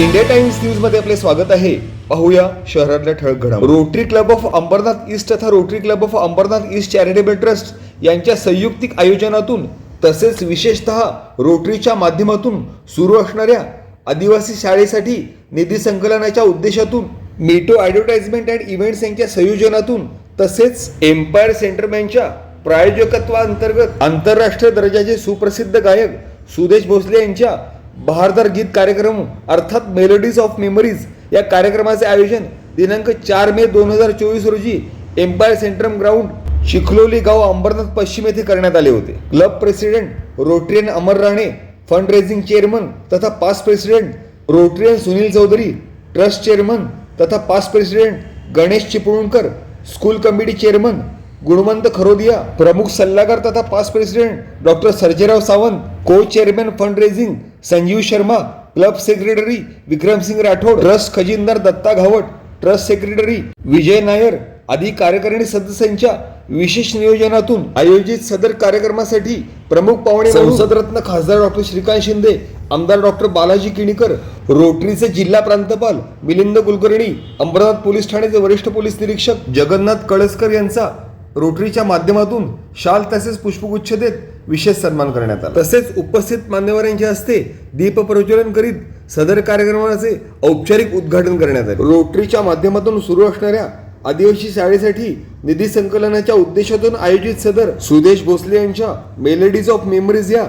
India times न्यूजमध्ये आपले स्वागत आहे. पाहूया शहरातल्या ठळक घडा rotary club of Ambernath east तथा rotary club of Ambernath east charitable trust यांच्या संयुक्तिक आयोजनातून तसेच विशेषतः रोटरीच्या माध्यमातून सुरू असणाऱ्या आदिवासी शाळेसाठी निधी संकलनाच्या उद्देशातून मेटो ॲडव्हर्टाइजमेंट अँड इव्हेंट्स यांच्या संयोजनातून तसेच एम्पायर सेंटरमॅनच्या प्रायोजकत्वाअंतर्गत आंतरराष्ट्रीय दर्जाचे सुप्रसिद्ध गायक सुदेश भोसले यांच्या बहारदार गीत कार्यक्रम अर्थात मेलोडीज ऑफ मेमरीज या कार्यक्रमाचे आयोजन दिनांक चार मे दोन हजार चोवीस रोजी एम्पायर सेंट्रम ग्राउंड शिखलोली गाव अंबरनाथ पश्चिम येथे करण्यात आले होते. Club president rotarian Amar Rane fund raising chairman तथा past president rotarian Sunil Chaudhari trust chairman तथा past president Ganesh Chiplunkar school committee chairman Gunwant Kharodiya प्रमुख सल्लागार तथा past president doctor Sarjerao Sawant co chairman fund raising Sanjeev Sharma club secretary Vikramsingh Rathod trust खजिनदार Datta Ghawat trust secretary Vijay Nair आदी कार्यकारिणी सदस्यांच्या विशेष नियोजनातून आयोजित सदर कार्यक्रमासाठी प्रमुख पाहुणे संसदरत्न खासदार डॉक्टर श्रीकांत शिंदे आमदार डॉक्टर बालाजी किणीकर रोटरीचे जिल्हा प्रांतपाल मिलिंद कुलकर्णी अंबरनाथ पोलीस ठाण्याचे वरिष्ठ पोलीस निरीक्षक जगन्नाथ कळसकर यांचा रोटरीच्या माध्यमातून शाल तसेच पुष्पगुच्छ देत विशेष सन्मान करण्यात आला. तसेच उपस्थित मान्यवरांच्या हस्ते दीप प्रज्वलन करीत सदर कार्यक्रमाचे औपचारिक उद्घाटन करण्यात आले. रोटरीच्या माध्यमातून सुरू असणाऱ्या आदिवासी शाळेसाठी निधी संकलनाच्या उद्देशातून आयोजित सदर सुदेश भोसले यांच्या मेलेडीज ऑफ मेमरीज या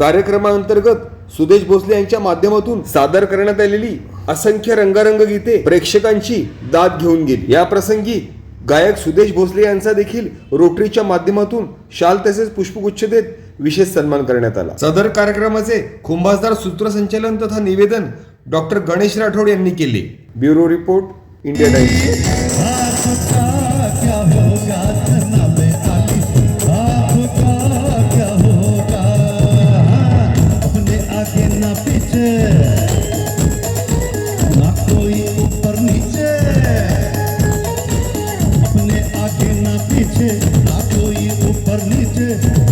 कार्यक्रमाअंतर्गत सुदेश भोसले यांच्या माध्यमातून सादर करण्यात आलेली असंख्य रंगारंग गीते प्रेक्षकांची दाद घेऊन गेली. या प्रसंगी गायक सुदेश भोसले यांचा देखील रोटरीच्या माध्यमातून शाल तसेच पुष्पगुच्छ देत विशेष सन्मान करण्यात आला. सदर कार्यक्रमाचे खुंभासदार सूत्रसंचालन तथा निवेदन डॉक्टर गणेश राठोड यांनी केले. Bureau report India Times. पर नीचे